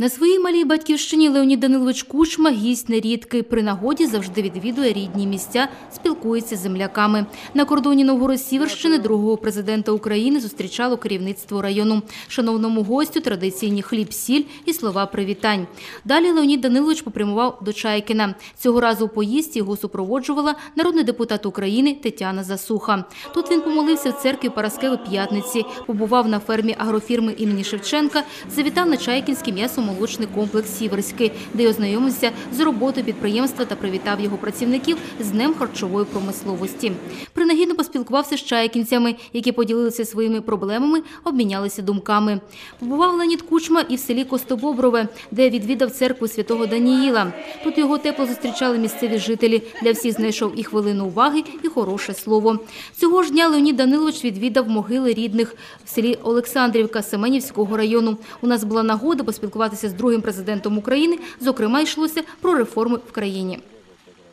На своїй малій батьківщині Леонід Данилович Кучма гість нерідкий. При нагоді завжди відвідує рідні місця, спілкується з земляками. На кордоні Новгород-Сіверщини другого президента України зустрічало керівництво району. Шановному гостю традиційні хліб, сіль і слова привітань. Далі Леонід Данилович попрямував до Чайкіна. Цього разу у поїздці його супроводжувала народний депутат України Тетяна Засуха. Тут він помолився в церкві Параскеви П'ятниці, побував на фермі агрофірми імені Шевченка, завітав на Чайкінський м'ясомолочний комплекс Сіверський, де й ознайомився з роботою підприємства та привітав його працівників з Днем харчової промисловості. Принагідно поспілкувався з чайкінцями, які поділилися своїми проблемами, обмінялися думками. Побував Леонід Кучма і в селі Костобоброве, де відвідав церкву святого Даніїла. Тут його тепло зустрічали місцеві жителі. Для всіх знайшов і хвилину уваги, і хороше слово. Цього ж дня Леонід Данилович відвідав могили рідних в селі Олександрівка Семенівського району. У нас була нагода поспілкуватися з другим президентом України. Зокрема, йшлося про реформи в країні.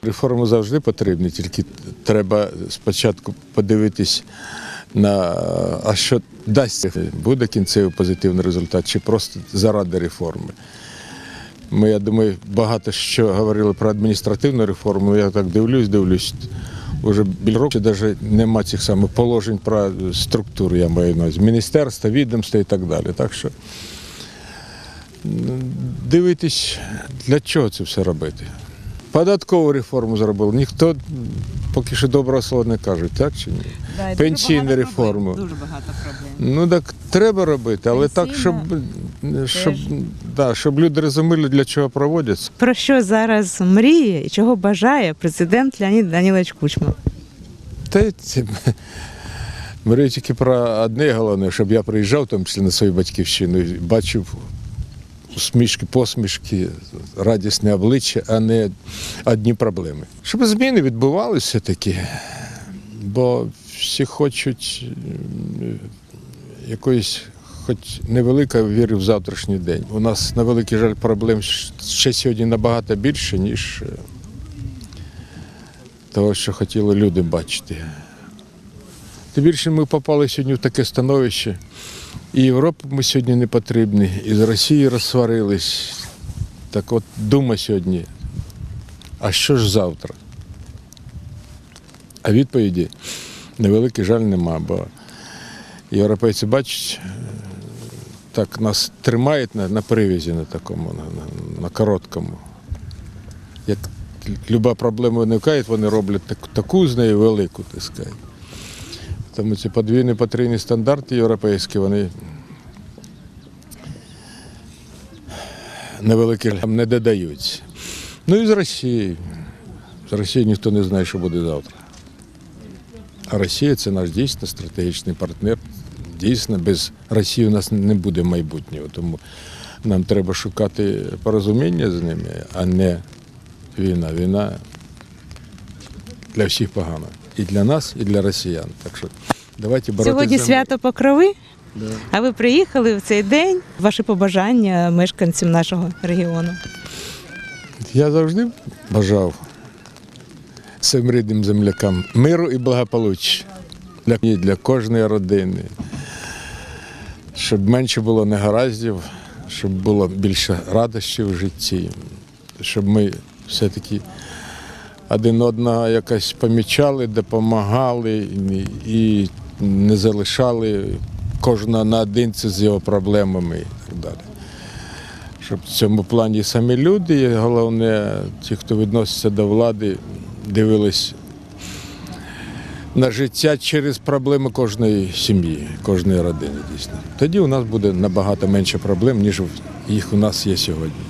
Реформи завжди потрібні, тільки треба спочатку подивитись на а що дасть буде кінцевий позитивний результат, чи просто заради реформи. Ми, я думаю, багато що говорили про адміністративну реформу. Я так дивлюсь, дивлюсь. Уже біля року навіть нема цих самих положень про структуру, я маю на увазі, міністерства, відомства і так далі. Так що дивитись, для чого це все робити. Податкову реформу зробили. Ніхто поки що доброго слова не каже, так чи ні? Да, Пенсійну реформу. проблем, Дуже багато проблем. Ну так треба робити, але так, щоб, щоб, да, щоб люди розуміли, для чого проводяться. Про що зараз мріє і чого бажає президент Леонід Данілович Кучма? Та це мрію тільки про одне головне, щоб я приїжджав в тому числі на свою батьківщину і бачив усмішки, посмішки, радісне обличчя, а не одні проблеми. Щоб зміни відбувалися такі, бо всі хочуть якоїсь. Хоч невелика віри в завтрашній день. У нас на великий жаль проблем ще сьогодні набагато більше, ніж е, того, що хотіли люди бачити. Тим більше ми попали сьогодні в таке становище. І Європі ми сьогодні не потрібні, і з Росією розсварились. Так от дума сьогодні, а що ж завтра? А відповіді на великий жаль нема, бо європейці бачать, так нас тримають на, на привязі на такому, на, на, на короткому. Як люба проблема виникає, вони роблять так, таку з нею велику, так сказати. Тому ці подвійні потрійні стандарти європейські, вони невеликі не додаються. Ну і з Росії. З Росії ніхто не знає, що буде завтра. А Росія це наш дійсно стратегічний партнер. Дійсно, без Росії у нас не буде майбутнього. Тому нам треба шукати порозуміння з ними, а не війна. Війна для всіх погана. І для нас, і для росіян. Так що давайте боротися. Сьогодні свято Покрови. А ви приїхали в цей день. Ваші побажання мешканцям нашого регіону. Я завжди бажав своїм рідним землякам миру і благополуччя для, для кожної родини, щоб менше було негараздів, щоб було більше радощів в житті, щоб ми все-таки один одного якось помічали, допомагали і не залишали кожного наодинці з його проблемами і так далі щоб в цьому плані самі люди, і головне, ті, хто відноситься до влади, дивились на життя через проблеми кожної сім'ї, кожної родини дійсно. Тоді у нас буде набагато менше проблем, ніж їх у нас є сьогодні.